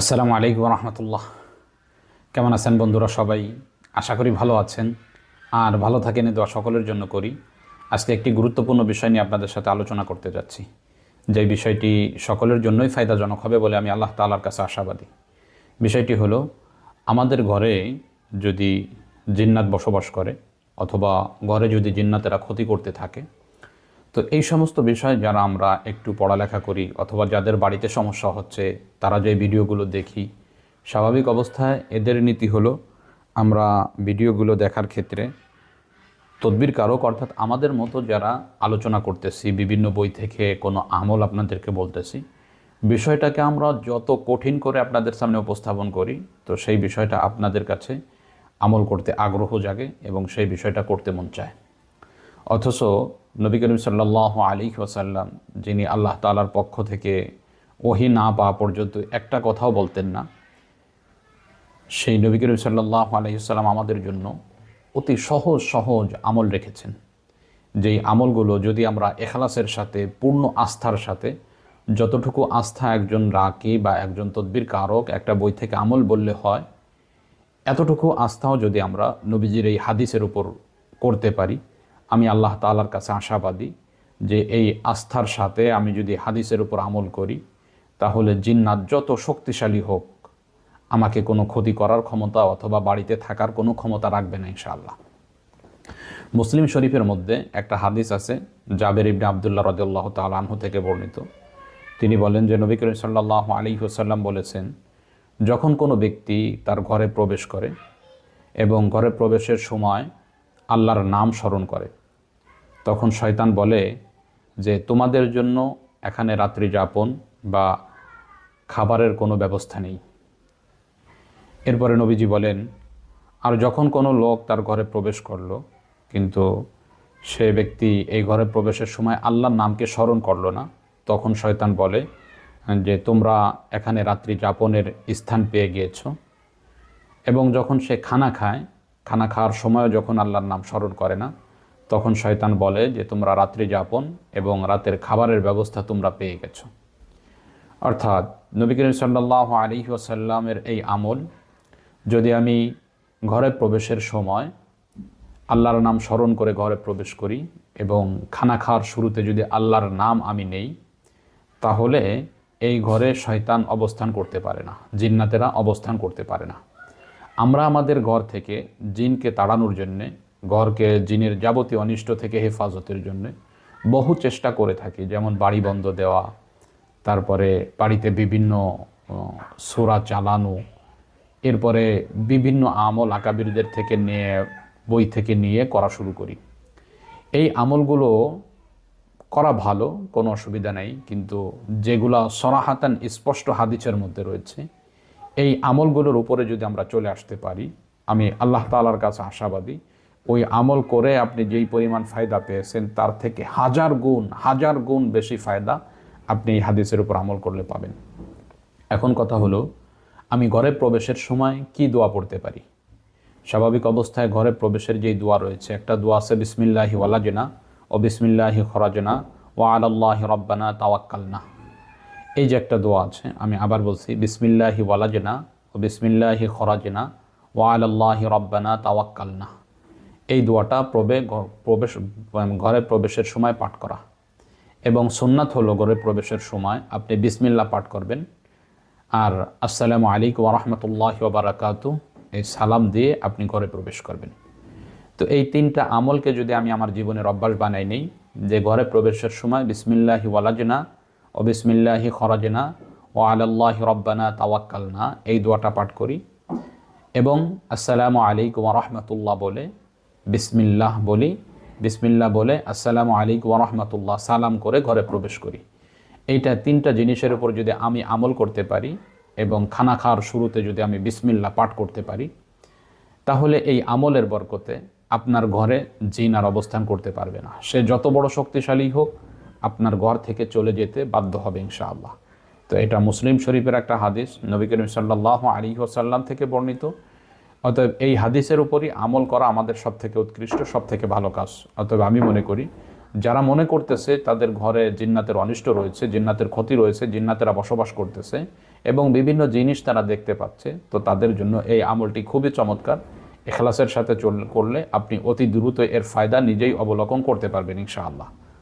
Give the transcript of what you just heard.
আসসালামু আলাইকুম রহমতুল্লাহ কেমন আছেন বন্ধুরা সবাই? আশা করি ভালো আছেন। আর ভালো থাকেন দোয়া সকলের জন্য করি। আজকে একটি গুরুত্বপূর্ণ বিষয় নিয়ে আপনাদের সাথে আলোচনা করতে যাচ্ছি। যে বিষয়টি সকলের জন্যই ফায়দাজনক হবে বলে আমি আল্লাহ তালার কাছে আশাবাদী। বিষয়টি হলো, আমাদের ঘরে যদি জিন্নাত বসবাস করে অথবা ঘরে যদি জিন্নাতেরা ক্ষতি করতে থাকে তো এই সমস্ত বিষয় যারা আমরা একটু পড়ালেখা করি অথবা যাদের বাড়িতে সমস্যা হচ্ছে, তারা যে ভিডিওগুলো দেখি, স্বাভাবিক অবস্থায় এদের নীতি হলো, আমরা ভিডিওগুলো দেখার ক্ষেত্রে তদবির কারক অর্থাৎ আমাদের মতো যারা আলোচনা করতেছি, বিভিন্ন বই থেকে কোনো আমল আপনাদেরকে বলতেছি, বিষয়টাকে আমরা যত কঠিন করে আপনাদের সামনে উপস্থাপন করি, তো সেই বিষয়টা আপনাদের কাছে আমল করতে আগ্রহ জাগে এবং সেই বিষয়টা করতে মন চায়। অথচ নবী করিম সাল্লাহ আলী ওসাল্লাম যিনি আল্লাহ তালার পক্ষ থেকে ওহি না পাওয়া পর্যন্ত একটা কথাও বলতেন না, সেই নবী করিম সাল্লাহ আলহিসাল্লাম আমাদের জন্য অতি সহজ সহজ আমল রেখেছেন। যেই আমলগুলো যদি আমরা এখলাসের সাথে, পূর্ণ আস্থার সাথে, যতটুকু আস্থা একজন রাকি বা একজন তদ্বির কারক একটা বই থেকে আমল বললে হয়, এতটুকু আস্থাও যদি আমরা নবীজির এই হাদিসের উপর করতে পারি আমি আল্লাহ তালার কাছে আশাবাদী যে এই আস্থার সাথে আমি যদি হাদিসের উপর আমল করি, তাহলে জিন্নাত যত শক্তিশালী হোক, আমাকে কোনো ক্ষতি করার ক্ষমতা অথবা বাড়িতে থাকার কোনো ক্ষমতা রাখবে না ইনশাআল্লাহ। মুসলিম শরীফের মধ্যে একটা হাদিস আছে, জাবের ইবনে আবদুল্লাহ রদুল্লাহ তালাহু থেকে বর্ণিত। তিনি বলেন যে নবী করিম সাল্লাহ আলী হুসাল্লাম বলেছেন, যখন কোনো ব্যক্তি তার ঘরে প্রবেশ করে এবং ঘরে প্রবেশের সময় আল্লাহর নাম স্মরণ করে। তখন শয়তান বলে যে, তোমাদের জন্য এখানে রাত্রি যাপন বা খাবারের কোনো ব্যবস্থা নেই। এরপরে নবীজি বলেন, আর যখন কোনো লোক তার ঘরে প্রবেশ করল, কিন্তু সে ব্যক্তি এই ঘরে প্রবেশের সময় আল্লাহর নামকে স্মরণ করল না, তখন শয়তান বলে যে, তোমরা এখানে রাত্রি যাপনের স্থান পেয়ে গিয়েছ। এবং যখন সে খানা খায় খানা খাওয়ার সময় যখন আল্লাহর নাম স্মরণ করে না, তখন শয়তান বলে যে, তোমরা রাত্রি যাপন এবং রাতের খাবারের ব্যবস্থা তোমরা পেয়ে গেছো। অর্থাৎ নবী করিম সাল্লাহ আলী ওসাল্লামের এই আমল, যদি আমি ঘরে প্রবেশের সময় আল্লাহর নাম স্মরণ করে ঘরে প্রবেশ করি এবং খানা খাওয়ার শুরুতে যদি আল্লাহর নাম আমি নেই, তাহলে এই ঘরে শয়তান অবস্থান করতে পারে না, জিন্নাতেরা অবস্থান করতে পারে না। আমরা আমাদের ঘর থেকে জিনকে তাড়ানোর জন্যে, ঘরকে জিনের যাবতীয় অনিষ্ট থেকে হেফাজতের জন্যে বহু চেষ্টা করে থাকি, যেমন বাড়ি বন্ধ দেওয়া, তারপরে বাড়িতে বিভিন্ন সোরা চালানো, এরপরে বিভিন্ন আমল আকাবিরদের থেকে নিয়ে, বই থেকে নিয়ে করা শুরু করি। এই আমলগুলো করা ভালো, কোনো অসুবিধা নেই, কিন্তু যেগুলো সরাহাতান স্পষ্ট হাদিসের মধ্যে রয়েছে এই আমলগুলোর উপরে যদি আমরা চলে আসতে পারি, আমি আল্লাহ তালার কাছে আশাবাদী, ওই আমল করে আপনি যেই পরিমাণ ফায়দা পেয়েছেন, তার থেকে হাজার গুণ হাজার গুণ বেশি ফায়দা আপনি এই হাদিসের উপর আমল করলে পাবেন। এখন কথা হলো, আমি ঘরে প্রবেশের সময় কি দোয়া পড়তে পারি? স্বাভাবিক অবস্থায় ঘরে প্রবেশের যেই দোয়া রয়েছে, একটা দোয়া আছে, বিসমিল্লাহি ওয়ালাজেনা ও বিসমিল্লাহি খরাজনা ও আল্লাহ রব্বানা তাওয়াক্কালনা এই যে একটা দোয়া আছে, আমি আবার বলছি, বিসমিল্লাহি ওয়ালাজেনা ও বিসমিল্লাহি খরাজেনা ও আল্লাহ রব্বানা তাওয়াক্কালনা। এই দোয়াটা প্রবে প্রবেশ ঘরে প্রবেশের সময় পাঠ করা। এবং সোননাথ হলো ঘরে প্রবেশের সময় আপনি বিসমিল্লা পাঠ করবেন। আর আসসালামু আলাইকুম ওরহমতুল্লাহ বারাকাতু, এই সালাম দিয়ে আপনি ঘরে প্রবেশ করবেন। তো এই তিনটা আমলকে যদি আমি আমার জীবনের অভ্যাস বানাই নেই, যে ঘরে প্রবেশের সময় বিসমিল্লাহি ওয়ালাজনা ও বিসমিল্লাহি খরাজনা ও আল্লাহ রব্বানা তাওয়াক্কালনা। এই দোয়াটা পাঠ করি। এবং আসসালামু আলাইকুম রহমতুল্লাহ বলে বিসমিল্লাহ বলি। বিসমিল্লাহ বলে আসসালামু আলাইকুম রহমতুল্লাহ, সালাম করে ঘরে প্রবেশ করি। এইটা তিনটা জিনিসের উপর যদি আমি আমল করতে পারি এবং খানা খাওয়ার শুরুতে যদি আমি বিসমিল্লা পাঠ করতে পারি, তাহলে এই আমলের বরকতে আপনার ঘরে জিন আর অবস্থান করতে পারবে না। সে যত বড় শক্তিশালী হোক আপনার ঘর থেকে চলে যেতে বাধ্য হবে ইনশাআল্লাহ। তো এটা মুসলিম শরীফের একটা হাদিস, নবী করিম সাল্লাহ আলী ওসাল্লাম থেকে বর্ণিত। অতএব এই হাদিসের উপরই আমল করা আমাদের সব থেকে উৎকৃষ্ট সব থেকে ভালো কাজ। অতএব আমি মনে করি, যারা মনে করতেছে তাদের ঘরে জিন্নাতের অনিষ্ট রয়েছে, জিন্নাতের ক্ষতি রয়েছে, জিন্নাতেরা বসবাস করতেছে, এবং বিভিন্ন জিনিস তারা দেখতে পাচ্ছে, তো তাদের জন্য এই আমলটি খুবই চমৎকার। এখলাসের সাথে চল, করলে আপনি অতি দ্রুত এর ফায়দা নিজেই অবলোকন করতে পারবেন ইনশাআল্লাহ।